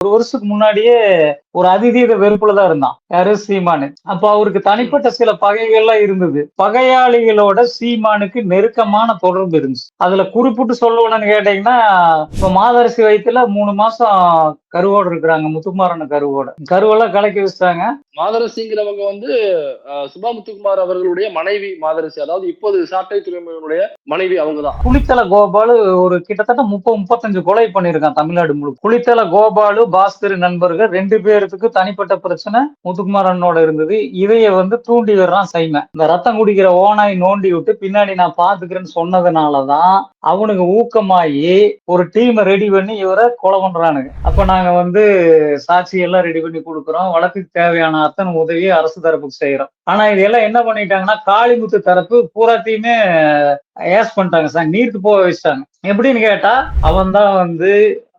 ஒரு வருஷத்துக்கு முன்னாடியே ஒரு அதிதீத வெறுப்புல தான் இருந்தான். யாரு? சீமானு. அப்ப அவருக்கு தனிப்பட்ட சில பகைகள்லாம் இருந்தது. பகையாளிகளோட சீமானுக்கு நெருக்கமான தொடர்பு இருந்துச்சு. அதுல குறிப்பிட்டு சொல்லணும்னு கேட்டீங்கன்னா இப்ப மாதரசி வயித்துல மூணு மாசம் கருவோடு இருக்கிறாங்க முத்துக்குமாரன் கருவோட. கருவெல்லாம் கலக்கி வச்சுட்டாங்க. மாதரசிங்கிறவங்க வந்து சுபா முத்துக்குமார் அவர்களுடைய மனைவி மாதரசி. அதாவது இப்போது சாட்டை துறைமுகனுடைய மனைவி அவங்கதான். குளித்தல கோபாலு ஒரு கிட்டத்தட்ட முப்பது முப்பத்தஞ்சு கொலை பண்ணியிருக்கான் தமிழ்நாடு முழு குளித்தல கோபாலு பாஸ்கர் நண்பர்கள் ரெண்டு பேர்த்துக்கு தனிப்பட்ட பிரச்சனை முத்துக்குமாரனோட இருந்தது. இதைய வந்து தூண்டி விடுறான் சைமன். இந்த ரத்தம் குடிக்கிற ஓனாய் நோண்டி விட்டு பின்னாடி நான் பாத்துக்கிறேன்னு சொன்னதுனாலதான் அவனுக்கு ஊக்கமாயி ஒரு டீமை ரெடி பண்ணி இவரை கொலை பண்றானுங்க. அப்ப நாங்க வந்து சாட்சி எல்லாம் ரெடி பண்ணி கொடுக்குறோம். வழக்குக்கு தேவையான அத்தனை உதவியை அரசு தரப்புக்கு செய்யறோம். ஆனா இதெல்லாம் என்ன பண்ணிட்டாங்கன்னா காளிமுத்து தரப்பு பூராத்தையுமே ஏஸ் பண்ணிட்டாங்க சார். நீர்த்து போக வச்சிட்டாங்க. எப்படின்னு கேட்டா அவன் தான் வந்து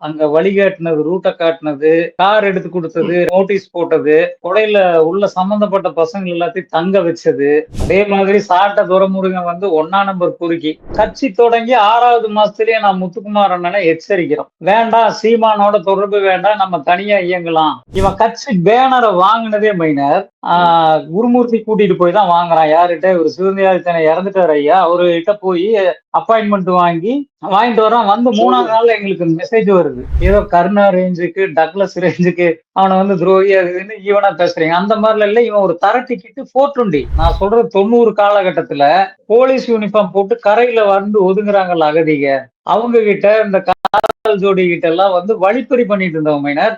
அங்க வழிகாட்டினது ரூட்டை காட்டினது கார் எடுத்து கொடுத்தது நோட்டீஸ் போட்டது கொடையில உள்ள சம்பந்தப்பட்ட பசங்க எல்லாத்தையும் தங்க வச்சது. அதே மாதிரி சாட்ட துரமுருகன் வந்து ஒன்னா நம்பர் குறுக்கி கட்சி தொடங்கி ஆறாவது மாசத்துலயே நான் முத்துக்குமார் அண்ணனை எச்சரிக்கிறோம். வேண்டாம் சீமானோட தொடர்பு வேண்டாம் நம்ம தனியா இயங்கலாம். இவன் கட்சி பேனரை வாங்கினதே மைனர். குருமூர்த்தி கூட்டிட்டு போய் தான் வாங்குறான். யாருகிட்ட? ஒரு சிவந்தியாதித்தனை இறந்துட்டார் ஐயா. அவர்கிட்ட போய் அப்பாயின்மெண்ட் வாங்கி வாங்கிட்டு வரோம் வந்து மூணாவது நாள்ல எங்களுக்கு மெசேஜ் வருது. ஏதோ கருணா ரேஞ்சுக்கு டக்ளஸ் ரேஞ்சுக்கு அவனை வந்து துரோகி அது இதுன்னு ஈவனா பேசுறீங்க. அந்த மாதிரில இல்ல. இவன் ஒரு தர டிக்கெட் ஃபோர் டுவெண்ட்டி நான் சொல்றது தொண்ணூறு காலகட்டத்துல போலீஸ் யூனிஃபார்ம் போட்டு கரையில வந்து ஒதுங்குறாங்கல்ல அகதிக அவங்க கிட்ட இந்த காதல் ஜோடி கிட்ட எல்லாம் வந்து வழிப்பறி பண்ணிட்டு இருந்தவங்க மைனர்.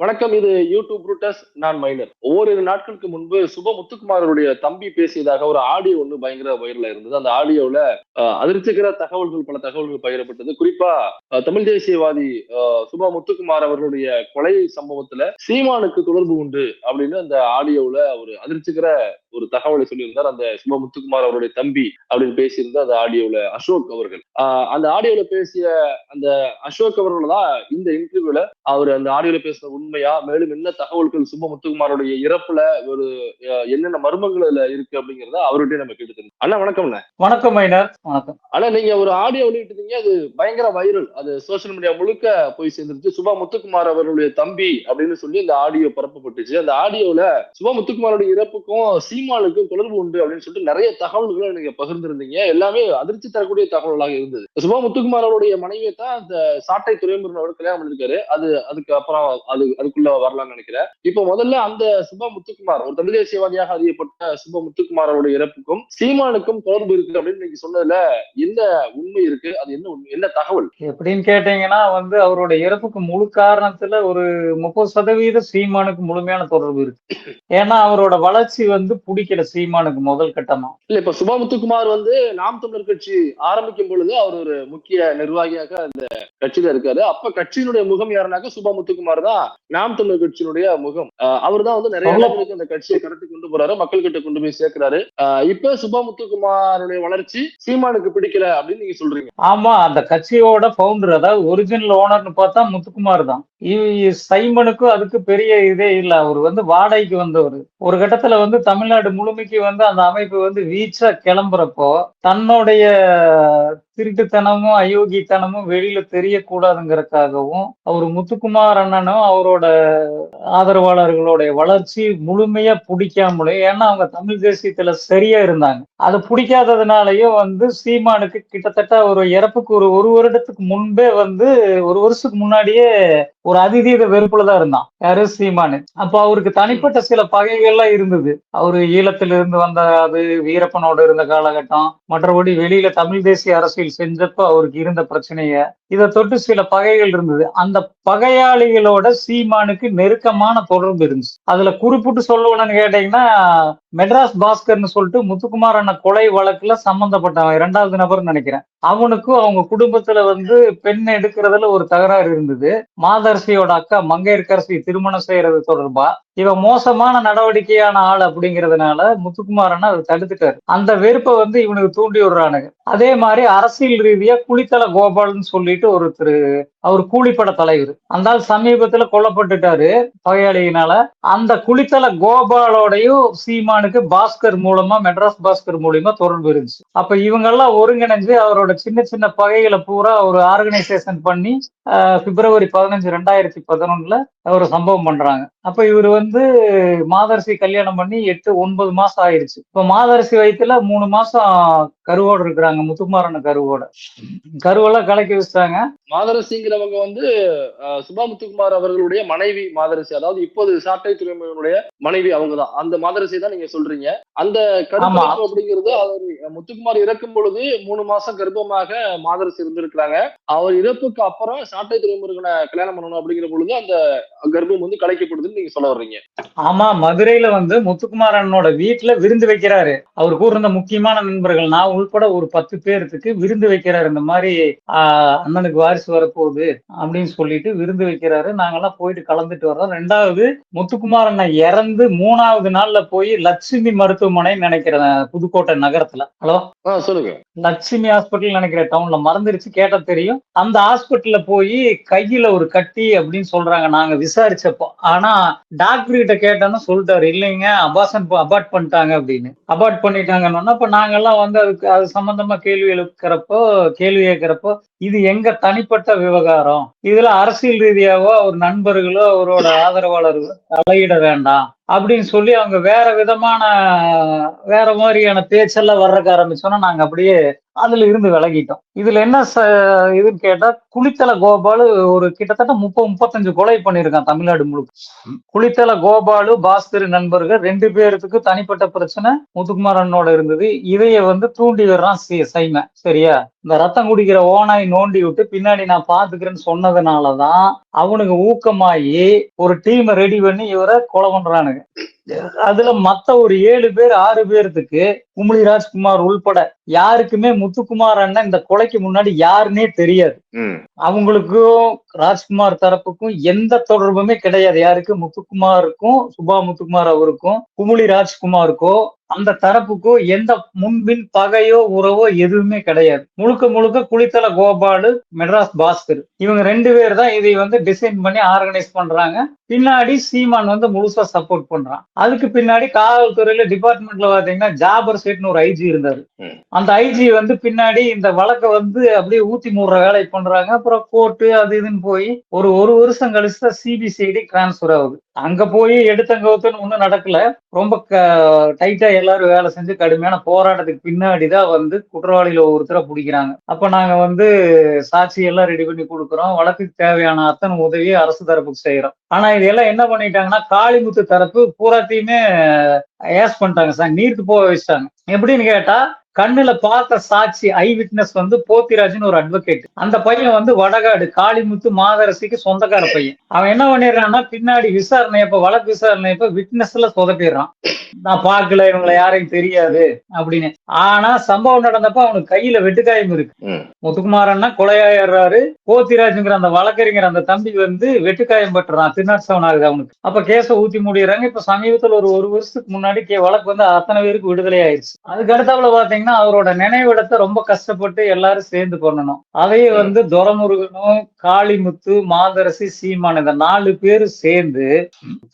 வணக்கம் இது யூடியூப் ரூட்டஸ் நான் மைனர். ஓரிரு நாட்களுக்கு முன்பு சுப முத்துக்குமாரருடைய தம்பி பேசியதாக ஒரு ஆடியோ ஒன்று பயங்கர வைரலா இருந்தது. அந்த ஆடியோல அதிர்ச்சிக்கிற அதிர்ச்சிகர தகவல்கள் பல தகவல்கள் பகிரப்பட்டது. குறிப்பா தமிழ் தேசியவாதி அஹ், சுபா முத்துக்குமார் அவர்களுடைய கொலை சம்பவத்துல சீமானுக்கு தொடர்பு உண்டு அப்படின்னு அந்த ஆடியோல ஒரு அதிர்ச்சிகர ஒரு தகவலை சொல்லியிருந்தார். அந்த சுப முத்துக்குமார் அவருடைய தம்பி அப்படின்னு பேசியிருந்த அந்த ஆடியோல அசோக் அவர்கள். அந்த ஆடியோல பேசிய அந்த அசோக் அவர்கள் தான் இந்த இன்டர்வியூல அவர் அந்த ஆடியோல பேசுற உண்மையா மேலும் என்ன தகவல்கள் சுப முத்துக்குமாரோடைய இறப்புல ஒரு என்னென்ன மர்மங்கள் அதுல இருக்கு அப்படிங்கறத அவர்கிட்ட நம்ம கேட்டு அண்ணா வணக்கம்ண்ணே. வணக்கம் மைனர். வணக்கம். ஆனா நீங்க ஒரு ஆடியோ வெளியிட்டீங்க அது பயங்கர வைரல் அது சோசியல் மீடியா முழுக்க போய் சேர்ந்துருச்சு. சுபா முத்துக்குமார் அவர்களுடைய தம்பி அப்படின்னு சொல்லி அந்த ஆடியோ பரப்பப்பட்டுச்சு. அந்த ஆடியோல சுபா முத்துக்குமாரோட இறப்புக்கும் சீமானுக்கும் தொடர்பு உண்டு அப்படின்னு சொல்லிட்டு நிறைய தகவல்களை நீங்க பகிர்ந்திருந்தீங்க. எல்லாமே அதிர்ச்சி தரக்கூடிய தகவலாக இருந்தது. சுபா முத்துக்குமார் அவருடைய மனைவியை தான் அந்த சாட்டை துறைமுருகன் அவர் கல்யாணம் பண்ணிருக்காரு அது அதுக்கு அப்புறம் அது அதுக்குள்ள வரலாம்னு நினைக்கிறேன். இப்போ முதல்ல அந்த சுபா முத்துக்குமார் ஒரு தமிழ் தேசியவாதியாக அறியப்பட்ட சுபா முத்துக்குமார் அவருடைய இறப்புக்கும் சீமானுக்கும் தொடர்பு இருக்கு அப்படின்னு நீங்க சொன்னதுல என்ன உண்மை இருக்கு? அது என்ன உண்மை என்ன தகவல்? எப்படின்னு கேட்டீங்கன்னா வந்து அவருடைய இறப்புக்கு முழு காரணத்துல ஒரு முப்பது சதவீத சீமானுக்கு முழுமையான தொடர்பு இருக்கு. ஏன்னா அவரோட வளர்ச்சி வந்து பிடிக்கல சீமானுக்கு முதல் கட்டமா? இல்ல இப்ப சுபா முத்துக்குமார் வந்து நாம் தமிழர் கட்சி ஆரம்பிக்கும் பொழுது அவர் ஒரு முக்கிய நிர்வாகியாக அந்த கட்சியில இருக்காரு. அப்ப கட்சியினுடைய முகம் யாருனாக்க சுபா முத்துக்குமார் தான். நாம் தமிழர் கட்சியினுடைய முகம். அவர் தான் வந்து நிறைய இடங்களுக்கு அந்த கட்சியை கடத்தி கொண்டு போறாரு மக்கள் கிட்ட கொண்டு போய் சேர்க்கிறாரு. இப்ப சுபா முத்துக்குமாருடைய வளர்ச்சி சீமானுக்கு பிடிக்கல அப்படின்னு நீங்க சொல்றீங்க. ஆமா அந்த கட்சியோட ஃபவுண்டர் அதாவது ஒரிஜினல் ஓனர்னு பார்த்தா முத்துக்குமார் தான். சைமனுக்கும் அதுக்கு பெரிய இதே இல்ல. அவர் வந்து வாடகைக்கு வந்தவர். ஒரு கட்டத்துல வந்து தமிழ்நாடு முழுமைக்கு வந்து அந்த அமைப்பு வந்து வீச்சா கிளம்புறப்போ தன்னுடைய திருட்டுத்தனமும் அயோக்கியத்தனமும் வெளியில தெரியக்கூடாதுங்கிறதுக்காகவும் அவர் முத்துக்குமார் அண்ணனும் அவரோட ஆதரவாளர்களுடைய வளர்ச்சி முழுமையா பிடிக்காமலே ஏன்னா அவங்க தமிழ் தேசியத்துல சரியா இருந்தாங்க. அது பிடிக்காததுனாலயும் வந்து சீமானுக்கு கிட்டத்தட்ட ஒரு இறப்புக்கு ஒரு ஒரு வருடத்துக்கு முன்பே வந்து ஒரு வருஷத்துக்கு முன்னாடியே ஒரு அதிதீத வெறுப்புல தான் இருந்தான். யாரு? சீமானு. அப்ப அவருக்கு தனிப்பட்ட சில பகைகள்லாம் இருந்தது. அவரு ஈழத்துல இருந்து வந்த அது வீரப்பனோட இருந்த காலகட்டம். மற்றபடி வெளியில தமிழ் தேசிய அரசியல் செஞ்சப்ப அவருக்கு இருந்த பிரச்சனைய இதை தொட்டு சில பகைகள் இருந்தது. அந்த பகையாளிகளோட சீமானுக்கு நெருக்கமான தொடர்பு இருந்துச்சு. அதுல குறிப்பிட்டு சொல்லணும்னு கேட்டீங்கன்னா மெட்ராஸ் பாஸ்கர்னு சொல்லிட்டு முத்துக்குமார் அண்ணன் கொலை வழக்குல சம்பந்தப்பட்டவன் இரண்டாவது நபர் நினைக்கிறேன். அவனுக்கும் அவங்க குடும்பத்துல வந்து பெண் எடுக்கிறதுல ஒரு தகராறு இருந்தது. மாதரசியோட அக்கா மங்கையர்கரசி திருமணம் செய்யறது தொடர்பா? இவன் மோசமான நடவடிக்கையான ஆள் அப்படிங்கிறதுனால முத்துக்குமார் அண்ணா அதை தடுத்துட்டாரு. அந்த வெறுப்பை வந்து இவனுக்கு தூண்டி விடுறானுங்க. அதே மாதிரி அரசியல் ரீதியா குளித்தல கோபால்னு சொல்லிட்டு ஒருத்தர் அவர் கூலிப்பட தலைவர். அந்த சமீபத்துல கொல்லப்பட்டுட்டாரு பகையாளியினால அந்த குளித்தல கோபாலோடையும் சீமானுக்கு பாஸ்கர் மூலமா மெட்ராஸ் பாஸ்கர் மூலியமா தொடர்பு இருந்துச்சு. அப்ப இவங்க எல்லாம் ஒருங்கிணைஞ்சு அவரோட சின்ன சின்ன பகைகளை பூரா ஒரு ஆர்கனைசேஷன் பண்ணி ஆஹ், பிப்ரவரி பதினஞ்சு ரெண்டாயிரத்தி பதினொன்னுல ஒரு சம்பவம் பண்றாங்க. அப்ப இவர் வந்து மாதரசி கல்யாணம் பண்ணி எட்டு ஒன்பது மாசம் ஆயிடுச்சு இப்ப மாதரசி வயித்துல மூணு மாசம் கருவோட இருக்கிறாங்க முத்துக்குமாரன் கருவோட. கருவெல்லாம் கலக்கி வச்சிட்டாங்க. மாதரசிங்கிறவங்க வந்து சுபா முத்துக்குமார் அவர்களுடைய மனைவி மாதரசி. அதாவது இப்போது சாட்டை துறைமுகனுடைய மனைவி அவங்கதான். அந்த மாதரசி தான் நீங்க சொல்றீங்க. அந்த கருப்பமைப்பு அப்படிங்கிறது அவர் முத்துக்குமார் இறக்கும் பொழுது மூணு மாசம் கர்ப்பமாக மாதரசி இருந்திருக்கிறாங்க. அவர் இறப்புக்கு அப்புறம் சாட்டை துறைமுருகனை கல்யாணம் பண்ணணும் அப்படிங்கிற பொழுது அந்த கர்ப்பம் வந்து கலைக்கப்படுதுன்னு நீங்க சொல்ல வர்றீங்க. ஆமா மதுரையில வந்து முத்துக்குமாரனோட வீட்டுல விருந்து வைக்கிறாரு. அவர் கூட இருந்த முக்கியமான நண்பர்கள் நான் உள்பட ஒரு பத்து பேர்த்துக்கு விருந்து வைக்கிறாரு. இந்த மாதிரி அண்ணனுக்கு வாரிசு வரப்போகுது அப்படின்னு சொல்லிட்டு விருந்து வைக்கிறாரு. நாங்கெல்லாம் போயிட்டு கலந்துட்டு வர்றோம். ரெண்டாவது முத்துக்குமாரனை இறந்து மூணாவது நாள்ல போய் லட்சுமி மருத்துவமனை நினைக்கிறேன் புதுக்கோட்டை நகரத்துல. ஹலோ? சொல்லுங்க. லட்சுமி ஹாஸ்பிட்டல் நினைக்கிற டவுன்ல மறந்துருச்சு கேட்டா தெரியும். அந்த ஹாஸ்பிட்டல்ல போய் கையில ஒரு கட்டி அப்படின்னு சொல்றாங்க. நாங்க விசாரிச்சப்போ ஆனா டாக்டர் கிட்ட கேட்டோம்னா சொல்லிட்டாரு. இல்லைங்க அபாசன் அபார்ட் பண்ணிட்டாங்க அப்படின்னு. அபார்ட் பண்ணிட்டாங்கன்னா இப்ப நாங்கெல்லாம் வந்து அதுக்கு அது சம்பந்தமா கேள்வி எழுக்கிறப்போ கேள்வி கேட்கிறப்போ இது எங்க தனிப்பட்ட விவகாரம்? இதுல அரசியல் ரீதியாவோ அவர் நண்பர்களோ அவரோட ஆதரவாளர்களோ தலையிட வேண்டாம். அப்படின்னு சொல்லி அவங்க வேற விதமான வேற மாதிரியான பேச்செல்லாம் வர்றக்க ஆரம்பிச்சோன்னா நாங்க அப்படியே அதுல இருந்து விலகிட்டோம். இதுல என்ன ச- இதுன்னு கேட்டா குளித்தல கோபாலு ஒரு கிட்டத்தட்ட முப்பது முப்பத்தஞ்சு கொலை பண்ணியிருக்கான் தமிழ்நாடு முழுக்க. குளித்தல கோபாலு பாஸ்கர் நண்பர்கள் ரெண்டு பேர்த்துக்கு தனிப்பட்ட பிரச்சனை. முத்துக்குமாரனோட இருந்தது. இதைய வந்து தூண்டி விடுறான் சி- சைம. சரியா? இந்த ரத்தம் குடிக்கிற ஓனாய் நோண்டி விட்டு பின்னாடி நான் பாத்துக்கிறேன்னு சொன்னதுனாலதான் அவனுக்கு ஊக்கமாயி ஒரு டீமை ரெடி பண்ணி இவரை கொலை பண்றானுங்க. அதுல மத்த ஒரு ஏழு பேர் ஆறு பேர்த்துக்கு குமுளி ராஜ்குமார் உள்பட யாருக்குமே முத்துக்குமார் அண்ணன் இந்த கொலைக்கு முன்னாடி யாருன்னே தெரியாது. அவங்களுக்கும் ராஜ்குமார் தரப்புக்கும் எந்த தொடர்புமே கிடையாது. யாருக்கு? முத்துக்குமாருக்கும் சுபா முத்துக்குமார் அவருக்கும் குமுளி ராஜ்குமாருக்கோ அந்த தரப்புக்கோ எந்த முன்பின் பகையோ உறவோ எதுவுமே கிடையாது. முழுக்க முழுக்க குளித்தல கோபாலு மெட்ராஸ் பாஸ்கர். இவங்க ரெண்டு பேர் தான் இதை வந்து டிசைன் பண்ணி ஆர்கனைஸ் பண்றாங்க. பின்னாடி சீமான் வந்து முழுசா சப்போர்ட் பண்றான். அதுக்கு பின்னாடி காவல்துறையில டிபார்ட்மெண்ட்ல பாத்தீங்கன்னா ஜாபர் ஸ்டேட்னு ஒரு ஐஜி இருந்தாரு. அந்த ஐஜி வந்து பின்னாடி இந்த வழக்கை வந்து அப்படியே ஊத்தி மூடுற வேலை பண்றாங்க. அப்புறம் கோர்ட்டு அது இதுன்னு போய் ஒரு ஒரு வருஷம் கழிச்சு தான் சிபிசிஐடி டிரான்ஸ்ஃபர் ஆகுது. அங்க போய் எடுத்தங்கவுத்துன்னு ஒண்ணும் நடக்கல. ரொம்ப டைட்டா எல்லாரும் வேலை செஞ்சு கடுமையான போராட்டத்துக்கு பின்னாடி தான் வந்து குற்றவாளியில ஒருத்தரை பிடிக்கிறாங்க. அப்ப நாங்க வந்து சாட்சி எல்லாம் ரெடி பண்ணி கொடுக்குறோம். வழக்குக்கு தேவையான அத்தனை உதவியை அரசு தரப்புக்கு செய்யறோம். ஆனா இதெல்லாம் என்ன பண்ணிட்டாங்கன்னா காளிமுத்து தரப்பு பூராத்தையுமே ஏஸ் பண்ணிட்டாங்க சார். நீர்த்து போக வச்சிட்டாங்க. எப்படின்னு கேட்டா கண்ணுல பார்த்த சாட்சி ஐ விட்னஸ் வந்து போத்திராஜ்னு ஒரு அட்வொகேட் அந்த பையன் வந்து வடகாடு காளிமுத்து மாதரசிக்கு சொந்தக்கார பையன். அவன் என்ன பண்ணிடுறான்னா பின்னாடி விசாரணை அப்ப வழக்கு விசாரணை அப்ப விட்னஸ்ல சொதப்பிடுறான். நான் பார்க்கல இவங்களை யாரையும் தெரியாது அப்படின்னு. ஆனா சம்பவம் நடந்தப்ப அவனுக்கு கையில வெட்டுக்காயம் இருக்கு. முத்துக்குமாரன்னா கொலையாயிடுறாரு. போத்திராஜுங்கிற அந்த வழக்கறிஞர் அந்த தம்பி வந்து வெட்டுக்காயம் பட்டுறான். திருநாட்சவன் ஆகுது அவனுக்கு. அப்ப கேஸ ஊத்தி முடியறாங்க இப்ப சமீபத்துல ஒரு ஒரு வருஷத்துக்கு முன்னாடி கே- வழக்கு வந்து அத்தனை பேருக்கு விடுதலை ஆயிடுச்சு அதுக்கு அடுத்தாப்புல பாத்தீங்கன்னா அவரோட நினைவிடத்தை ரொம்ப கஷ்டப்பட்டு எல்லாரும் சேர்ந்து பண்ணணும் அதையே வந்து துரமுருகனும் காளிமுத்து மாதரசி சீமான் இந்த நாலு பேரும் சேர்ந்து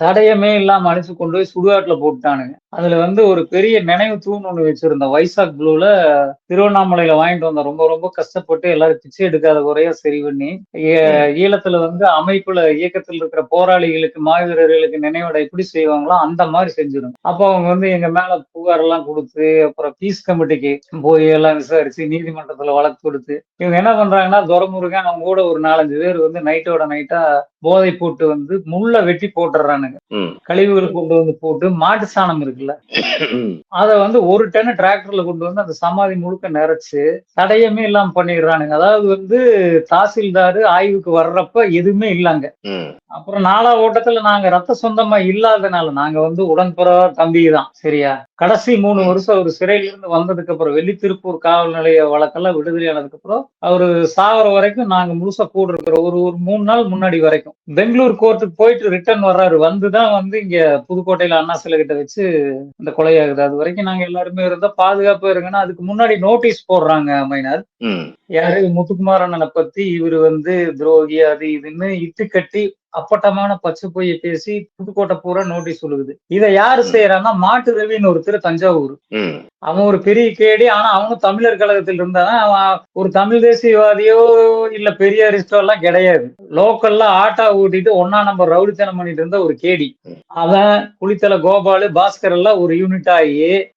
தடயமே இல்லாம அழிச்சு கொண்டு போய் சுடுகாட்டுல போட்டானுங்க அதுல வந்து ஒரு பெரிய நினைவு தூண் ஒண்ணு வச்சிருந்தோம். வைசாக் ப்ளூல திருவண்ணாமலையில வாங்கிட்டு வந்தோம். ரொம்ப ரொம்ப கஷ்டப்பட்டு எல்லாரும் பிச்சை எடுக்காத குறையா சரி பண்ணி ஈழத்துல வந்து அமைப்புல இயக்கத்தில் இருக்கிற போராளிகளுக்கு மாவீரர்களுக்கு நினைவிட எப்படி செய்வாங்களோ அந்த மாதிரி செஞ்சிடும் அப்போ அவங்க வந்து எங்க மேல புகார் எல்லாம் கொடுத்து அப்புறம் பீஸ் கமிட்டிக்கு போய் எல்லாம் விசாரிச்சு நீதிமன்றத்துல வழக்கு கொடுத்து இவங்க என்ன பண்றாங்கன்னா துரமுருகன் அவங்க கூட ஒரு நாலஞ்சு பேர் வந்து நைட்டோட நைட்டா போதை போட்டு வந்து முள்ள வெட்டி போட்டுறானுங்க கழிவுகள் கொண்டு வந்து போட்டு மாட்டு சாணம் இருக்குல்ல. அதை வந்து ஒரு டன் டிராக்டர்ல கொண்டு வந்து அந்த சமாதி முழுக்க நிறைச்சு தடயமே இல்லாம பண்ணிடுறானுங்க. அதாவது வந்து தாசில்தார் ஆய்வுக்கு வர்றப்ப எதுவுமே இல்லைங்க. அப்புறம் நாலா ஓட்டத்துல நாங்க ரத்த சொந்தமா இல்லாதனால நாங்க வந்து உடன்புற தம்பி தான் சரியா? கடைசி மூணு வருஷம் ஒரு சிறையில இருந்து வந்ததுக்கு அப்புறம் வெள்ளி திருப்பூர் காவல் நிலைய வழக்கெல்லாம் விடுதலை ஆனதுக்கு அப்புறம் அவரு சாவர வரைக்கும் நாங்க முழுசா கூட இருக்கிறோம் ஒரு ஒரு மூணு நாள் முன்னாடி வரைக்கும். பெங்களூர் கோர்ட்டுக்கு போயிட்டு ரிட்டர்ன் வர்றாரு. வந்துதான் வந்து இங்க புதுக்கோட்டையில அண்ணா சிலை கிட்ட வச்சு இந்த கொலையாகுது. அது வரைக்கும் நாங்க எல்லாருமே இருந்தா பாதுகாப்பா இருங்கன்னா அதுக்கு முன்னாடி நோட்டீஸ் போடுறாங்க மைனர். யாரு? முத்துக்குமார் அண்ணனை பத்தி இவரு வந்து துரோகி அது இதுன்னு இட்டு கட்டி அப்பட்டமான பச்சை பொய்யை பேசி புதுக்கோட்டை பூரா நோட்டீஸ் சொல்லுது இதை யாரு செய்யறான்னா மாட்டு ரவின்னு ஒருத்தர் தஞ்சாவூர். அவன் ஒரு பெரிய கேடி ஆனா அவனும் தமிழர் கழகத்தில் இருந்தான் அவன் ஒரு தமிழ் தேசியவாதியோ இல்ல பெரியாரிஸ்டோ எல்லாம் கிடையாது. லோக்கல்ல ஆட்டா ஊட்டிட்டு ஒன்னா நம்பர் ரவுடித்தனம் பண்ணிட்டு இருந்த ஒரு கேடி. அவன் குளித்தல கோபாலு பாஸ்கர் எல்லாம் ஒரு யூனிட் ஆகி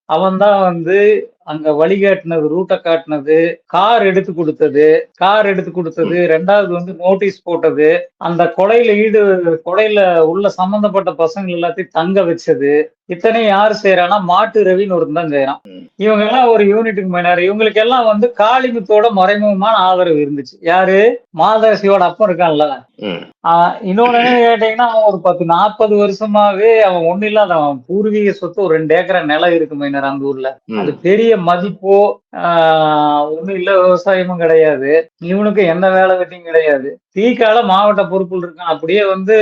அவன் தான் வந்து அங்க வழிகாட்டினது ரூட்டை காட்டினது கார் எடுத்து கொடுத்தது கார் எடுத்து கொடுத்தது ரெண்டாவது வந்து நோட்டீஸ் போட்டது அந்த கொலையில ஈடு கொலையில உள்ள சம்பந்தப்பட்ட பசங்க எல்லாத்தையும் தங்க வச்சது. இத்தனை யாரு செய்யறான்னா மாட்டு ரவின்னு ஒருத்தன் தான் செய்யறான் இவங்க எல்லாம் ஒரு யூனிட்டுக்கு மேனாரு. இவங்களுக்கு எல்லாம் வந்து காளிமுத்தோட மறைமுகமான ஆதரவு இருந்துச்சு. யாரு? மாதரசியோட அப்பம் இருக்கான்ல. இன்னொன்னு கேட்டீங்கன்னா அவன் ஒரு பத்து நாற்பது வருஷமாவே அவன் ஒண்ணு இல்லாத அவன் பூர்வீக சொத்து ஒரு ரெண்டு ஏக்கரா நிலம் இருக்கு மைனர் அந்த ஊர்ல. அது பெரிய மதிப்போ ஒண்ணும் இல்ல விவசாயமும் கிடையாது. இவனுக்கு எந்த வேலை வெட்டியும் கிடையாது. தீக்கால மாவட்ட பொறுப்புல இருக்கான். அப்படியே வந்து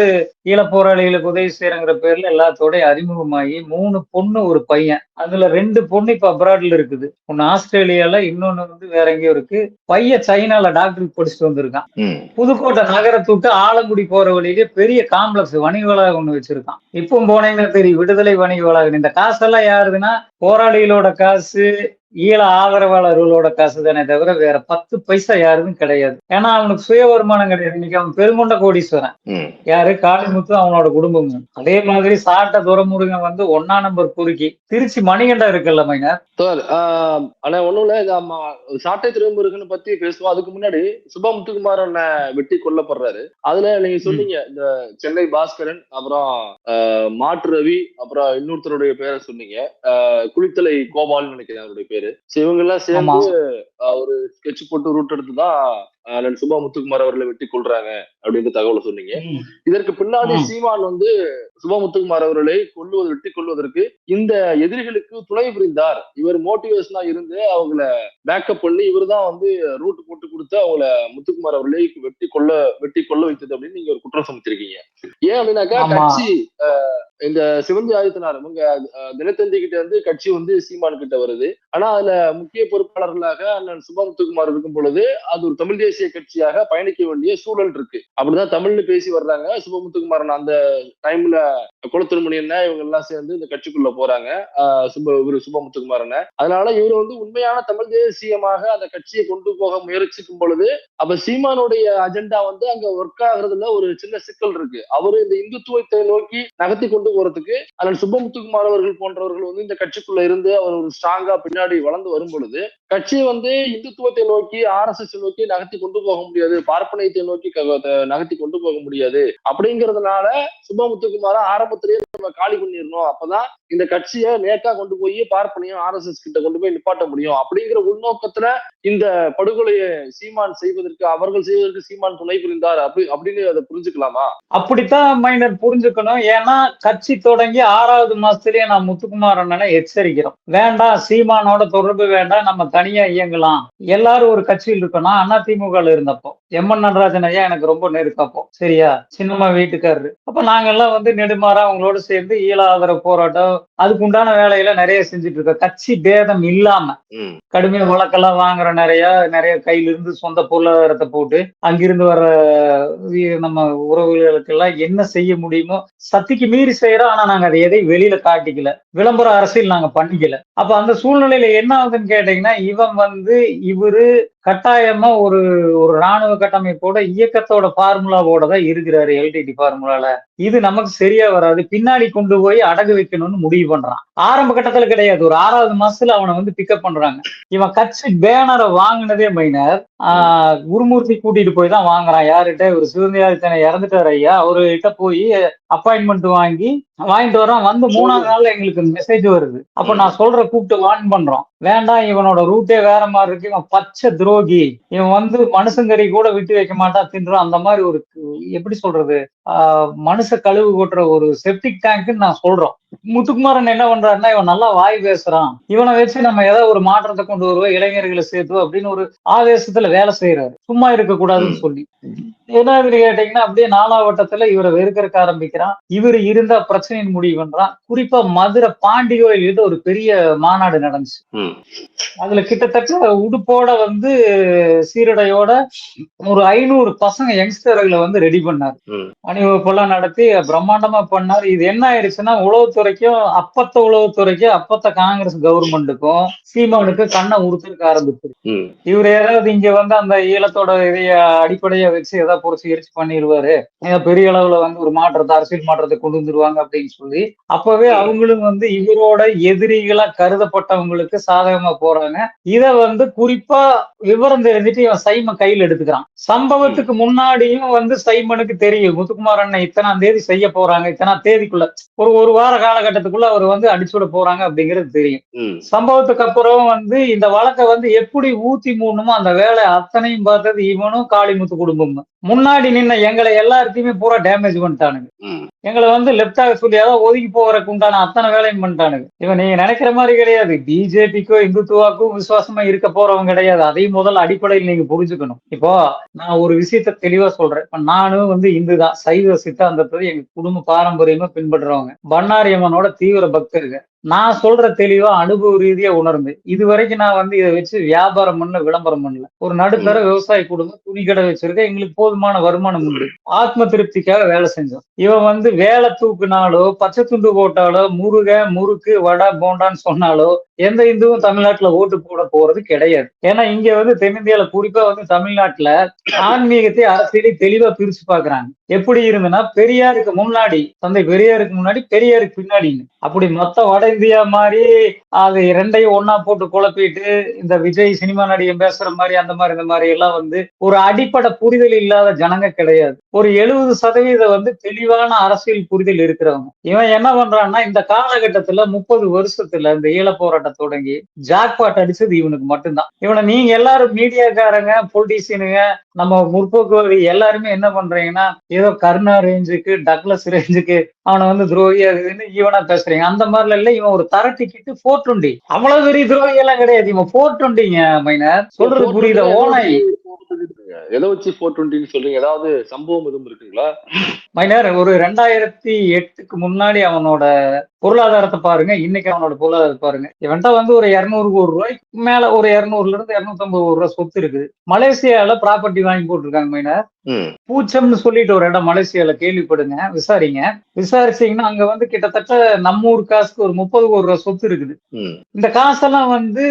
ஈழ போராளிகளுக்கு உதவி செய்யறங்கிற பேர்ல எல்லாத்தோடய அறிமுகமாகி மூணு பொண்ணு ஒரு பையன். அதுல ரெண்டு பொண்ணு இப்ப அப்ராட்ல இருக்குது. ஒன்னு ஆஸ்திரேலியால இன்னொன்னு வந்து வேற எங்கேயோ இருக்கு. பையன் சைனால டாக்டருக்கு படிச்சுட்டு வந்திருக்கான். புதுக்கோட்டை நகரத்தை விட்டு ஆலங்குடி போற வழியிலே பெரிய காம்ப்ளெக்ஸ் வணிக வளாகம் ஒண்ணு வச்சிருக்கான். இப்போ போனீங்கன்னா தெரியும். விடுதலை வணிக வளாகம். இந்த காசெல்லாம் யாருதுன்னா போராளிகளோட காசு ஈழ ஆதரவாளர்களோட காசு தானே தவிர வேற பத்து பைசா யாருதும் கிடையாது. ஏன்னா அவனுக்கு சுய வருமானம் கிடையாது. இன்னைக்கு அவன் பெருங்கொண்ட கோடீஸ்வரன். யாரு? காளிமுத்து அவனோட குடும்பமும் அதே மாதிரி சாட்ட துரமுருகன் வந்து ஒன்னா நம்பர் குறுக்கி திருச்சி மணிகண்டம் இருக்குல்ல மைனர்? ஆனா ஒண்ணும் இல்ல. சாட்டை திரும்புருக்குன்னு பத்தி பேசுவோம். அதுக்கு முன்னாடி சுபா முத்துக்குமார் வெட்டி கொல்லப்படுறாரு. அதுல நீங்க சொன்னீங்க இந்த சென்னை பாஸ்கரன் அப்புறம் மாட்டு ரவி அப்புறம் இன்னொருத்தருடைய பேரை சொன்னீங்க. குளித்தலை கோபால்னு நினைக்கிறேன் அவருடைய பேரு. So இவங்க எல்லாம் சேர்ந்து ஒரு ஸ்கெட்ச் போட்டு ரூட் எடுத்து தான் அண்ணன் சுபா முத்துக்குமார் அவர்களை வெட்டி கொள்றாங்க அப்படின்ற தகவலை சொன்னீங்க. இதற்கு பின்னாடி. சீமான் வந்து சுபமுத்துக்குமார் அவர்களை கொல்லுவது வெட்டி கொள்வதற்கு இந்த எதிரிகளுக்கு துணை புரிந்தார். இவர் மோட்டிவேஷனா இருந்து அவங்கள பேக்கப் பண்ணி இவர் தான் வந்து ரூட் போட்டு கொடுத்து அவங்கள முத்துக்குமார் அவர்களை வெட்டி கொல்ல வெட்டி கொல்ல வைத்தது அப்படின்னு நீங்க ஒரு குற்றம் சமைச்சிருக்கீங்க ஏன் அப்படின்னாக்கா. கட்சி இந்த சிவந்தி ஆதித்தனார் இவங்க ஆஹ், தினத்தந்தி கிட்ட இருந்து கட்சி வந்து சீமான் கிட்ட வருது. ஆனா அதுல முக்கிய பொறுப்பாளர்களாக அண்ணன் சுபமுத்துக்குமார் இருக்கும் பொழுது அது ஒரு தமிழ் தேசிய கட்சியாக பயணிக்க வேண்டிய சூழல் இருக்கு. அப்படிதான் தமிழ்னு பேசி வர்றாங்க. சுபமுத்துக்குமாரன் அந்த டைம்ல குளத்திருமணி என்ன இவங்க எல்லாம் சேர்ந்து இந்த கட்சிக்குள்ள போறாங்க. சுப இவரு சுபமுத்துக்குமாரன் அதனால இவர் வந்து உண்மையான தமிழ் தேசியமாக அந்த கட்சியை கொண்டு போக முயற்சிக்கும் பொழுது அப்ப சீமானுடைய அஜெண்டா வந்து அங்க ஒர்க் ஆகுறதுல ஒரு சின்ன சிக்கல் இருக்கு. அவரு இந்த இந்துத்துவத்தை நோக்கி நகர்த்தி கொண்டு போறதுக்கு அதனால் சுபமுத்துக்குமார் அவர்கள் போன்றவர்கள் வந்து இந்த கட்சிக்குள்ள இருந்து அவர் ஒரு ஸ்ட்ராங்கா பின்னாடி வளர்ந்து வரும் பொழுது கட்சியை வந்து இந்துத்துவத்தை நோக்கி ஆர் எஸ் எஸ் நோக்கி நகர்த்தி கொண்டு போக முடியாது. பார்ப்பனையத்தை நோக்கி நகர்த்தி கொண்டு போக முடியாது. அப்படிங்கறதுனால சுபமுத்துக்குமார ஆரம்பத்திலேயே நம்ம காலி பண்ணிடணும். அப்பதான் இந்த கட்சியை நேக்கா கொண்டு போய் பார்ப்பனையும் ஆர் எஸ் எஸ் கிட்ட கொண்டு போய் நிப்பாட்ட முடியும். அப்படிங்கிற உள்நோக்கத்துல இந்த படுகொலையை சீமான் செய்வதற்கு அவர்கள் செய்வதற்கு சீமான் துணை புரிந்தார். அப்படி அப்படின்னு அதை புரிஞ்சுக்கலாமா? அப்படித்தான் மைனர் புரிஞ்சுக்கணும். ஏன்னா கட்சி தொடங்கி ஆறாவது மாசத்துலயே நான் முத்துக்குமார் அண்ணனை எச்சரிக்கிறோம். வேண்டாம் சீமானோட தொடர்பு வேண்டாம். நம்ம தனியா இயங்கலாம். எல்லாரும் ஒரு கட்சியில் இருக்கணும். அண்ணா திமுக இருந்தப்போ. எம் என் நடராஜன் ஐயா எனக்கு ரொம்ப நெருக்கப்போ. சரியா? சின்னம்மா வீட்டுக்காரரு. அப்ப நாங்க எல்லாம் வந்து நெடுமாறா அவங்களோட சேர்ந்து ஈழ ஆதரவு போராட்டம் அதுக்கு உண்டான வேலையில நிறைய செஞ்சுட்டு இருக்கோம் கட்சி பேதம் இல்லாம. கடுமையா வழக்கெல்லாம் வாங்குற நிறைய நிறைய கையில இருந்து சொந்த பொருளாதாரத்தை போட்டு அங்கிருந்து வர நம்ம உறவுகளுக்கெல்லாம் என்ன செய்ய முடியுமோ சக்திக்கு மீறி செய்யறோம். ஆனா நாங்க அதை எதை வெளியில காட்டிக்கல. விளம்பர அரசியல் நாங்க பண்ணிக்கல. அப்ப அந்த சூழ்நிலையில என்ன ஆகுதுன்னு கேட்டீங்கன்னா இவன் வந்து இவரு கட்டாயமா ஒரு ஒரு ராணுவ கட்டமைப்போட இயக்கத்தோட ஃபார்முலாவோட தான் இருக்கிறாரு எல்டிடி ஃபார்முலால இது நமக்கு சரியா வராது. பின்னாடி கொண்டு போய் அடகு வைக்கணும்னு முடிவு பண்றான். ஆரம்ப கட்டத்துல கிடையாது. ஒரு ஆறாவது மாசத்துல அவனை வந்து பிக்கப் பண்றாங்க. இவன் கட்சி பேனரை வாங்கினதே மைனர் குருமூர்த்தி கூட்டிட்டு போய் தான் வாங்குறான். யாருகிட்ட? ஒரு சிவந்தியாதித்தனை இறந்துட்டார் ஐயா. அவர்கிட்ட போய் அப்பாயின்மெண்ட் வாங்கி வாங்கிட்டு வரோம் வந்து மூணாவது நாள்ல எங்களுக்கு மெசேஜ் வருது. அப்ப நான் சொல்ற கூப்பிட்டு வான் பண்றோம். வேண்டாம் இவனோட ரூட்டே வேற மாதிரி இருக்கு. இவன் பச்சை துரோகி. இவன் வந்து மனுஷங்கறி கூட விட்டு வைக்க மாட்டான் தின்றான். அந்த மாதிரி ஒரு எப்படி சொல்றது? மனுஷ கழிவு கொட்டுற ஒரு செப்டிக் டேங்க்னு நான் சொல்றோம். முத்துக்குமாரன் என்ன பண்றாருன்னா இவன் நல்லா வாய் பேசுறான். இவனை வச்சு நம்ம ஏதாவது ஒரு மாற்றத்தை கொண்டு வருவோம் இளைஞர்களை சேர்த்து அப்படின்னு ஒரு ஆவேசத்துல வேலை செய்யறாரு சும்மா இருக்க கூடாதுன்னு சொல்லி. என்ன இது கேட்டீங்கன்னா அப்படியே நாலாவட்டத்துல இவரை வெறுக்கிறக்க ஆரம்பிக்கிறான் இவர் இருந்த பிரச்சனையின் முடிவு பண்றான் குறிப்பா மதுரை பாண்டி கோயில் ஒரு பெரிய மாநாடு நடந்துச்சு. அதுல கிட்டத்தட்ட உடுப்போட வந்து சீருடையோட ஒரு ஐநூறு பசங்க யங்ஸ்டர்களை வந்து ரெடி பண்ணார் ம். அணிவகுப்பெல்லாம் நடத்தி பிரம்மாண்டமா பண்ணார் இது என்ன ஆயிடுச்சுன்னா உளவுத்துறைக்கும் அப்பத்த உளவுத்துறைக்கும் அப்பத்த காங்கிரஸ் கவர்மெண்ட்டுக்கும் சீமானுக்கு கண்ணை உறுத்திருக்க ஆரம்பிச்சு. இவர் ஏதாவது இங்க வந்து அந்த ஈழத்தோட இதைய அடிப்படையா வச்சு ஏதாவது எரிச்சு பண்ணிடுவாரு பெரிய அளவுல வந்து ஒரு மாற்றத்தை அரசியல் மாற்றத்தை கொண்டு வந்துருவாங்க அப்படின்னு சொல்லி அப்பவே அவங்களும் வந்து இவரோட எதிரிகளா கருதப்பட்டவங்களுக்கு சாதகமா போறாங்க. இத வந்து குறிப்பா விவரம் தெரிஞ்சுட்டு இவன் சைம கையில் எடுத்துக்கிறான். சம்பவத்துக்கு முன்னாடியும் வந்து சைமனுக்கு தெரியும். முத்துக்குமார் அண்ணன் இத்தனாம் தேதி செய்ய போறாங்க. இத்தனாம் தேதிக்குள்ள ஒரு ஒரு வார காலகட்டத்துக்குள்ள அவர் வந்து அடிச்சுட போறாங்க அப்படிங்கிறது தெரியும். சம்பவத்துக்கு அப்புறம் வந்து இந்த வழக்கை வந்து எப்படி ஊத்தி மூடணுமோ அந்த வேலை அத்தனையும் பார்த்தது இவனும் காளிமுத்து குடும்பமும். முன்னாடி நின்ன எங்களை எல்லாத்தையுமே பூரா டேமேஜ் பண்ணிட்டானுங்க. எங்களை வந்து லெப்டாக சொல்லி ஏதாவது ஒதுங்கி போறதுக்கு உண்டான அத்தனை வேலையும் பண்ணிட்டானுங்க. இவன் நீங்க நினைக்கிற மாதிரி கிடையாது. பிஜேபிக்கோ இந்துத்துவாக்கும் விசுவாசமா இருக்க போறவங்க கிடையாது. அதையும் முதல்ல அடிப்படையில் நீங்க புரிஞ்சுக்கணும். இப்போ நான் ஒரு விஷயத்த தெளிவா சொல்றேன். இப்ப நானும் வந்து இந்து தான். சைவ சித்தாந்தத்தை எங்க குடும்ப பாரம்பரியமா பின்பற்றுறவங்க. பண்ணாரி அம்மனோட தீவிர பக்தருங்க நான் சொல்ற தெளிவா அனுபவ ரீதியா உணர்ந்து இது வரைக்கும் நான் வந்து இதை வச்சு வியாபாரம் பண்ணல விளம்பரம் பண்ணல. ஒரு நடுத்தர விவசாய குடும்பம் துணி கடை வச்சிருக்க எங்களுக்கு போதுமான வருமானம் உண்டு. ஆத்ம திருப்திக்காக வேலை செஞ்சோம். இவன் வந்து வேலை தூக்குனாலோ பச்சை துண்டு போட்டாலோ முருக முறுக்கு வடை போண்டான்னு சொன்னாலோ எந்த இந்துவும் தமிழ்நாட்டுல ஓட்டு போட போறது கிடையாது. ஏன்னா இங்க வந்து தென்னிந்தியால குறிப்பா வந்து தமிழ்நாட்டுல ஆன்மீகத்தை அரசியலை தெளிவா பிரிச்சு பாக்குறாங்க. எப்படி இருந்ததுன்னா பெரியாருக்கு முன்னாடி தந்தை பெரியாருக்கு முன்னாடி பெரியாருக்கு பின்னாடின்னு. அப்படி மொத்த வட இந்தியா மாதிரி அது ரெண்டையும் ஒன்னா போட்டு குழப்பிட்டு இந்த விஜய் சினிமா நடிகன் பேசுற மாதிரி அந்த மாதிரி இந்த மாதிரி எல்லாம் வந்து ஒரு அடிப்படை புரிதல் இல்லாத ஜனங்க கிடையாது. ஒரு எழுபது சதவீதம் வந்து தெளிவான அரசியல் புரிதல் இருக்கிறவங்க. இவன் என்ன பண்றான்னா இந்த காலகட்டத்துல முப்பது வருஷத்துல இந்த ஈழ போராட்டம் தொடங்கி ஜாக்பாட் அடிச்சது இவனுக்கு மட்டும்தான். இவனை நீங்க எல்லாரும் மீடியாக்காரங்க பொலிட்டீசியனுங்க நம்ம முற்போக்கு எல்லாருமே என்ன பண்றீங்கன்னா ஏதோ கருணா ரேஞ்சுக்கு டக்ளஸ் ரேஞ்சுக்கு அவனை வந்து துரோகி அது இதுன்னு இவனா பேசுறீங்க. அந்த மாதிரில இல்ல இவன் ஒரு தர டிக்கெட் ஃபோர் டுவெண்ட்டி அவ்வளவு பெரிய துரோகி எல்லாம் கிடையாது. இவன் ஃபோர் டுவெண்ட்டிங்க மைனர். சொல்றது புரியுத? ஓனை எதை வச்சு ஃபோர் டுவெண்ட்டின்னு சொல்றீங்க? ஏதாவது சம்பவம் எதுவும் இருக்குங்களா? மைனர் ஒரு ரெண்டாயிரத்தி எட்டுக்கு முன்னாடி அவனோட பொருளாதாரத்தை பாருங்க. இன்னைக்கு அவனோட பொருளாதாரத்தை பாருங்க. இவன்ட்ட வந்து ஒரு இருநூறு கோடி ரூபாய்க்கு மேல ஒரு இருநூறுல இருந்து இருநூத்தி ஐம்பது கோடி ரூபாய் சொத்து இருக்குது. மலேசியால ப்ராப்பர்ட்டி வாங்கி போட்டிருக்காங்க மைனர். பூச்சம்னு சொல்லிட்டு ஒரு இடம் மலேசியால கேள்விப்படுங்க விசாரிங்க. விசாரிச்சீங்கன்னா அங்க வந்து கிட்டத்தட்ட நம்ம ஊர் காசுக்கு ஒரு முப்பது கோடி ரூபாய் சொத்து இருக்குது. இந்த காசெல்லாம் வந்து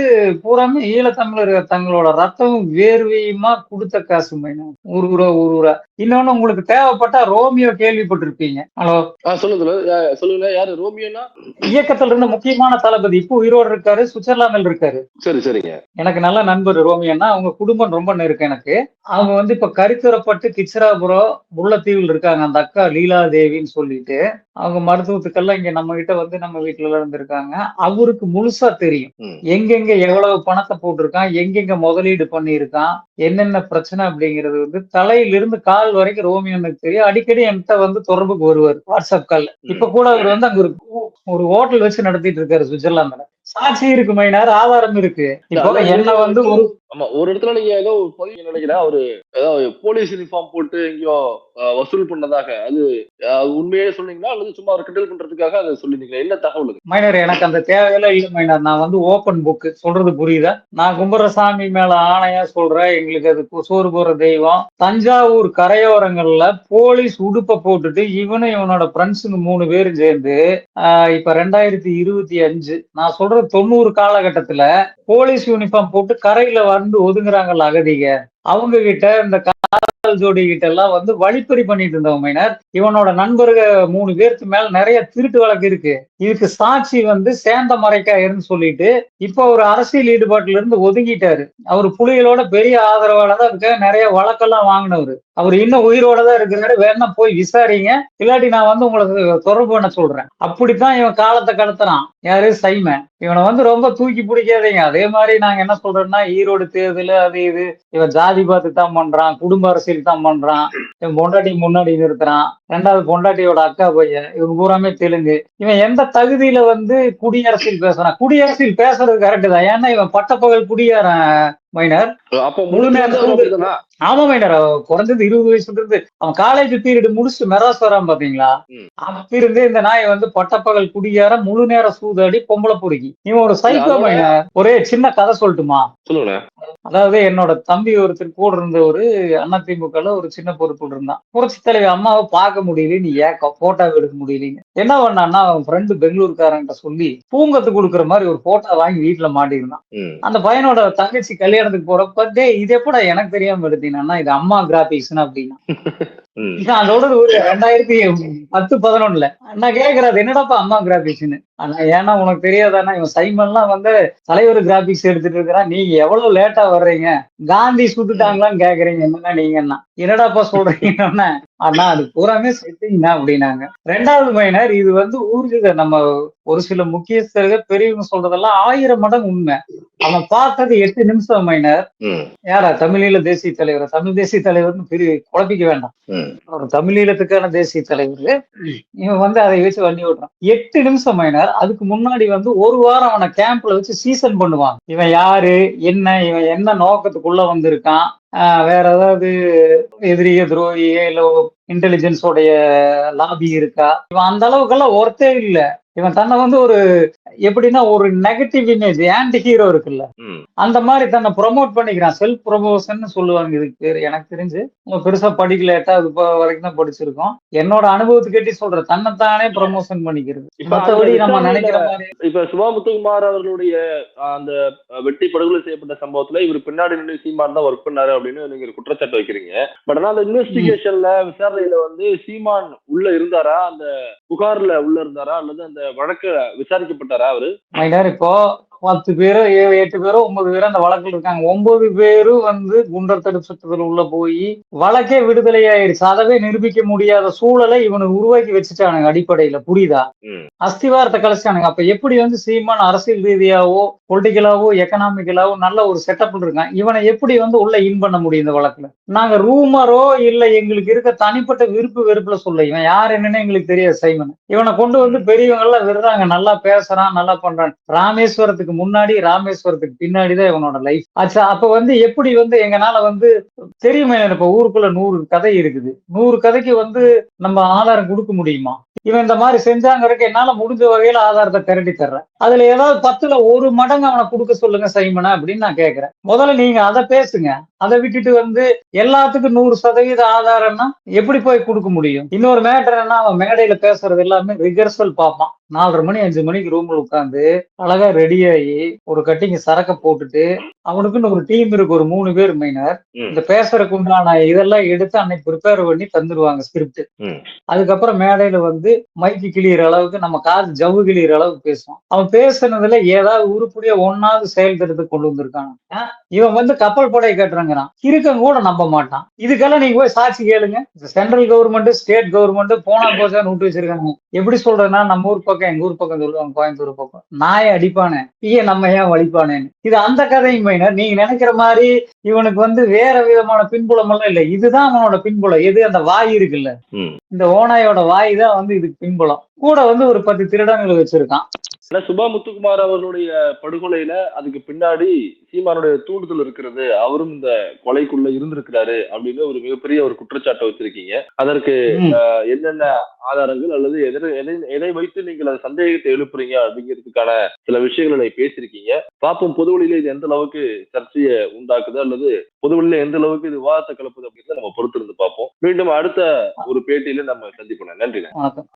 பூராமே ஈழத்தமிழர் தங்களோட ரத்தமும் வேர்வையுமா கொடுத்த காசு மைனா. ஒரு ரூபா ஒரு ரூபா இன்னொன்னு உங்களுக்கு தேவைப்பட்டா ரோமியோ கேள்விப்பட்டிருப்பீங்க. ஹலோ. சொல்லுங்க சொல்லுங்க யாரு? ரோமியோனா? இயக்கத்துல இருந்த முக்கியமான தளபதி இப்போ உயிரோடு இருக்காரு சுவிட்சர்லாந்தில் இருக்காரு. சரி சரிங்க. எனக்கு நல்ல நண்பர் ரோமியோன்னா அவங்க குடும்பம் ரொம்ப நெருக்கம் எனக்கு. அவங்க வந்து இப்ப கரித்துறப்பட்டு கிச்சிராபுரம் முல்லைத்தீவில் இருக்காங்க. அந்த அக்கா லீலா தேவின்னு சொல்லிட்டு அவங்க மருத்துவத்துக்கெல்லாம் இங்க நம்ம கிட்ட வந்து நம்ம வீட்டுல இருந்திருக்காங்க. அவருக்கு முழுசா தெரியும். எங்கெங்க எவ்வளவு பணத்தை போட்டிருக்கான் எங்கெங்க முதலீடு பண்ணியிருக்கான் என்னென்ன பிரச்சனை அப்படிங்கிறது வந்து தலையிலிருந்து கால் வரைக்கும் ரோமியோனுக்கு தெரியும். அடிக்கடி என்கிட்ட வந்து தொடர்புக்கு வருவார். வாட்ஸ்அப் கால்ல. இப்ப கூட அவர் வந்து அங்க ஒரு ஒரு ஹோட்டல் வச்சு நடத்திட்டு இருக்காரு சுவிட்சர்லாந்துல. சாட்சி இருக்கு மைனார். ஆதாரம் இருக்கு. இப்போ என்ன வந்து ஒரு ஆமா ஒரு இடத்துல நீங்க ஏதோ ஒரு பதிவு நினைக்கிறேன் அவரு ஏதோ போலீஸ் யூனிஃபார்ம் போட்டு எங்கேயோ வசூல் பண்ணதாக அது உண்மையே சொன்னீங்களா? அல்லது சும்மா ஒரு கிண்டல் பண்றதுக்காக அதை சொல்லிருந்தீங்களா என்ன தகவல்? மைனர் எனக்கு அந்த தேவையெல்லாம் இல்லை மைனர். நான் வந்து ஓப்பன் புக் சொல்றது புரியுதா? நான் கும்பரசாமி மேல ஆணையா சொல்றேன். எங்களுக்கு அது சோறு போற தெய்வம். தஞ்சாவூர் கரையோரங்கள்ல போலீஸ் உடுப்பை போட்டுட்டு இவனும் இவனோட ஃப்ரெண்ட்ஸுங்க மூணு பேரும் சேர்ந்து இப்ப ரெண்டாயிரத்தி இருபத்தி அஞ்சு. நான் சொல்றது தொண்ணூறு காலகட்டத்துல போலீஸ் யூனிஃபார்ம் போட்டு கரையில வந்து ஒதுங்குறாங்கல்ல அகதிக அவங்க கிட்ட இந்த காதல் ஜோடி கிட்ட எல்லாம் வந்து வழிப்பறி பண்ணிட்டு இருந்தவங்க மைனர். இவனோட நண்பருக மூணு பேருக்கு மேல நிறைய திருட்டு வழக்கு இருக்கு. இதுக்கு சாட்சி வந்து சேர்ந்த மறைக்காயர்னு சொல்லிட்டு இப்போ ஒரு அரசியல் ஈடுபாட்டுல இருந்து ஒதுங்கிட்டாரு. அவர் புலிகளோட பெரிய ஆதரவாளர் தான். இருக்க நிறைய வழக்கெல்லாம் வாங்கினவர். அவர் இன்னும் உயிரோட தான் இருக்கிறாரு. வேணா போய் விசாரிங்க. இல்லாட்டி நான் வந்து உங்களுக்கு தொடர்பு பண்ண சொல்றேன். அப்படித்தான் இவன் காலத்தை கடத்துறான். யாரு? சைம. இவனை வந்து ரொம்ப தூக்கி பிடிக்காதீங்க. அதே மாதிரி நாங்க என்ன சொல்றோம்னா ஈரோடு தேர்தல் அது இது. இவன் ஜாதி பார்த்து தான் பண்றான். குடும்ப அரசியல் தான் பண்றான். என் பொண்டாட்டி முன்னாடி நிறுத்துறான். ரெண்டாவது பொண்டாட்டியோட அக்கா பையன் இவங்க பூராமே தெலுங்கு. இவன் எந்த தகுதியில வந்து குடியரசில் பேசுறான்? குடியரசில் பேசுறது கரெக்ட் தான். ஏன்னா இவன் பட்டப்பகல் குடியாரன் மைனர். அப்ப முழு முழு நேரம் நேரம் அப்படிதானா? ஆமா மைனர். குறைஞ்சது இருபது வயசுல இருந்து அவன் காலேஜ் பீரியட் முடிச்சுட்டு மெராஸ் வரான் பாத்தீங்களா. அப்ப இருந்து இந்த நாய் வந்து பட்டப்பகல் குடியார முழு நேர சூதாடி பொம்பளை பொறுக்கி. இவன் ஒரு சைக்கோ மைனர். ஒரே சின்ன கதை சொல்லட்டுமா? அதாவது என்னோட தம்பி ஒருத்தர் கூட இருந்த ஒரு அதிமுகல ஒரு சின்ன பொறுப்பு இருந்தான். புரட்சி தலைவி அம்மாவை பார்க்க முடியல நீ ஏக்கம் போட்டோ எடுக்க முடியலங்க என்ன பண்ணான்னா அவன் ஃப்ரெண்டு பெங்களூர்காரன்ட்ட சொல்லி பூங்கத்து கொடுக்குற மாதிரி ஒரு போட்டோ வாங்கி வீட்டுல மாட்டியிருந்தான். ம். அந்த பையனோட தங்கச்சி கல்யாணத்துக்கு போறப்ப இது எப்படா எனக்கு தெரியாம எடுத்தீங்கன்னா இது அம்மா கிராபிக்ஸ்னு அப்படின்னா. சொல்றது ஒரு ரெண்டாயிரத்தி பத்து பதினொன்னுல. நான் கேக்குறது என்னடாப்பா அம்மா கிராபிக்ஸ்னு ஆனா ஏன்னா உனக்கு தெரியாதானா? இவன் சைமன்லாம் வந்து தலைவர் கிராபிக்ஸ் எடுத்துட்டு இருக்கிறான். நீங்க எவ்வளவு லேட்டா வர்றீங்க? காந்தி சுட்டுட்டாங்களான்னு கேக்குறீங்க. என்னன்னா நீங்கன்னா என்னடாப்பா சொல்றீங்கன்னா. அண்ணா அது பூராமே செட்டிங் தான் அப்படின்னாங்க. ரெண்டாவது மைனர் இது வந்து ஊருக்கு நம்ம ஒரு சில முக்கியஸ்தர்கள் பெரியவங்க சொல்றதெல்லாம் ஆயிரம் மடங்கு உண்மை. அவன் பார்த்தது எட்டு நிமிஷம் மைனர். யாரா? தமிழீழ தேசிய தலைவர். தமிழ் தேசிய தலைவர்னு பெரிய குழப்பிக்க வேண்டாம். ஒரு தமிழீழத்துக்கான தேசிய தலைவர். இவன் வந்து அதை வச்சு வண்டி ஓட்டுறான். எட்டு நிமிஷம் மைனர். அதுக்கு முன்னாடி வந்து ஒரு வாரம் அவனை கேம்ப்ல வச்சு சீசன் பண்ணுவான். இவன் யாரு? என்ன? இவன் என்ன நோக்கத்துக்குள்ள வந்திருக்கான்? வேற ஏதாவது எதிரிய துரோகியே இல்ல இன்டெலிஜென்ஸோடைய லாபி இருக்கா? இவன் அந்த அளவுக்கெல்லாம் ஒர்த்தே இல்ல. இவன் தன்னை வந்து ஒரு எப்படின்னா ஒரு நெகட்டிவ் இமேஜ் ஆன்டி ஹீரோ இருக்குல்ல. அந்த மாதிரி தன்னை ப்ரொமோட் பண்ணிக்கிறான். செல்ஃப் ப்ரொமோஷன் சொல்லுவாங்க. இதுக்கு பேர். எனக்கு தெரிஞ்சு பெருசா படிக்கல. எட்டாவது வரைக்கும் தான் படிச்சிருக்கோம் என்னோட அனுபவத்துக்கு கேட்டி சொல்ற தன்னைத்தானே ப்ரமோஷன் பண்ணிக்கிறது. அந்த நம்ம நினைக்கிற மாதிரி இப்ப சுபா முத்துக்குமார் அவர்களுடைய அந்த வெட்டி படுகொலை செய்யப்பட்ட சம்பவத்துல இவர் பின்னாடி நின்று சீமான் தான் ஒர்க் பண்ணாரு அப்படின்னு நீங்க குற்றச்சாட்டு வைக்கிறீங்க. பட் ஆனா அந்த இன்வெஸ்டிகேஷன்ல விசாரணையில வந்து சீமான் உள்ள இருந்தாரா? அந்த புகார்ல உள்ள இருந்தாரா? அல்லது அந்த வழக்க விசாரிக்கப்பட்டாரா அவரு? இப்போ பத்து பேரோ ஏழு எட்டு பேரோ ஒன்பது பேரோ அந்த வழக்கில் இருக்காங்க. ஒன்பது பேரும் வந்து குண்டர் தடுப்பு சட்டத்தில் உள்ள போய் வழக்கே விடுதலை ஆயிடுச்சு. அதவே நிரூபிக்க முடியாத சூழலை இவனுக்கு உருவாக்கி வச்சுட்டானுங்க அடிப்படையில. புரியுதா. அஸ்திவாரத்தை கலைச்சிட்டானுங்க. அப்ப எப்படி வந்து சீமான் அரசியல் ரீதியாவோ பொலிட்டிக்கலாவோ எக்கனாமிக்கலாவோ நல்ல ஒரு செட்டப் இருக்கான். இவனை எப்படி வந்து உள்ள இன் பண்ண முடியும் இந்த வழக்குல? நாங்க ரூமரோ இல்ல எங்களுக்கு இருக்க தனிப்பட்ட விருப்பு வெறுப்புல சொல்ல இவன் யார் என்னன்னு எங்களுக்கு தெரியாது சைமன். இவனை கொண்டு வந்து பெரியவங்க எல்லாம் விடுறாங்க நல்லா பேசுறான் நல்லா பண்றான். ராமேஸ்வரத்துக்கு முன்னாடி ராமேஸ்வரத்துக்கு பின்னாடி தான் இவனோட லைஃப் ஆச்சா அப்ப வந்து எப்படி வந்து எங்கனால வந்து தெரியுமே இப்ப ஊருக்குள்ள நூறு கதை இருக்குது. நூறு கதைக்கு வந்து நம்ம ஆதாரம் கொடுக்க முடியுமா? இவன் இந்த மாதிரி செஞ்சாங்கிறதுக்கு என்னால முடிஞ்ச வகையில ஆதாரத்தை திரட்டி தர்றேன். அதுல ஏதாவது பத்துல ஒரு மடங்கு அவனை கொடுக்க சொல்லுங்க சைமனா அப்படின்னு நான் கேக்குறேன். முதல்ல நீங்க அதை பேசுங்க. அதை விட்டுட்டு வந்து எல்லாத்துக்கும் நூறு சதவீத ஆதாரம்னா எப்படி போய் கொடுக்க முடியும்? இன்னொரு மேட்டர் என்ன அவன் மேடையில பேசுறது எல்லாமே ரிகர்சல் பார்ப்பான். நாலரை மணி அஞ்சு மணிக்கு ரூம்ல உட்காந்து அழகா ரெடி ஆகி ஒரு கட்டிங்க சரக்க போட்டுட்டு அவனுக்குன்னு ஒரு டீம் இருக்கு ஒரு மூணு பேர் மைனர். இந்த பேசுறதுக்கு உண்டான இதெல்லாம் எடுத்து அன்னைக்கு ப்ரிப்பேர் பண்ணி தந்துருவாங்க ஸ்கிரிப்ட். அதுக்கப்புறம் மேடையில வந்து மைக்கு கிளியிற அளவுக்கு நம்ம காது ஜவ்வு கிளியிற அளவுக்கு பேசுவான் அவன் பேசுனதுல ஏதாவது உருப்படியா ஒன்னாவது செயல்திட்டத்துக்கு கொண்டு வந்திருக்காங்க? இவன் வந்து கப்பல் படை கட்டுறங்கிறான். இருக்கவங்க கூட நம்ப மாட்டான். இதுக்கெல்லாம் நீங்க போய் சாட்சி கேளுங்க. சென்ட்ரல் கவர்மெண்ட் ஸ்டேட் கவர்மெண்ட் போனா போச்சான்னு விட்டு வச்சிருக்காங்க. எப்படி சொல்றதுன்னா நம்ம ஊர் பக்கம் எங்க ஊர் பக்கம் சொல்லுவாங்க கோயம்புத்தூர் பக்கம். நாயை அடிப்பானே. ஈய நம்ம ஏன் வலிப்பானேன்னு. இது அந்த கதையும் மைனர். நீங்க நினைக்கிற மாதிரி இவனுக்கு வந்து வேற விதமான பின்புலம் எல்லாம் இல்ல. இதுதான் அவனோட பின்புலம். எது? அந்த வாய் இருக்குல்ல. இந்த ஓனாயோட வாய் தான் வந்து இதுக்கு பின்புலம். கூட வந்து ஒரு பத்து திருடங்கள் வச்சிருக்கான். சுபா முத்துக்குமார் அவர்களுடைய படுகொலையில அதுக்கு பின்னாடி சீமானுடைய வன்புறுத்தல் இருக்கிறது அவரும் இந்த கொலைக்குள்ள இருந்திருக்கிறாரு அப்படின்னு ஒரு மிகப்பெரிய ஒரு குற்றச்சாட்டை வச்சிருக்கீங்க அதற்கு என்னென்ன ஆதாரங்கள் அல்லது எதை வைத்து நீங்கள் அந்த சந்தேகத்தை எழுப்புறீங்க அப்படிங்கிறதுக்கான சில விஷயங்களை பேசியிருக்கீங்க. பார்ப்போம் பொதுவெளியில இது எந்த அளவுக்கு சர்ச்சையை உண்டாக்குது அல்லது பொதுவெளியில எந்த அளவுக்கு இது விவாதத்தை கலப்புது அப்படின்னு நம்ம பொறுத்திருந்து பார்ப்போம். மீண்டும் அடுத்த ஒரு பேட்டியில நம்ம சந்திப்போம். நன்றி. வணக்கம்.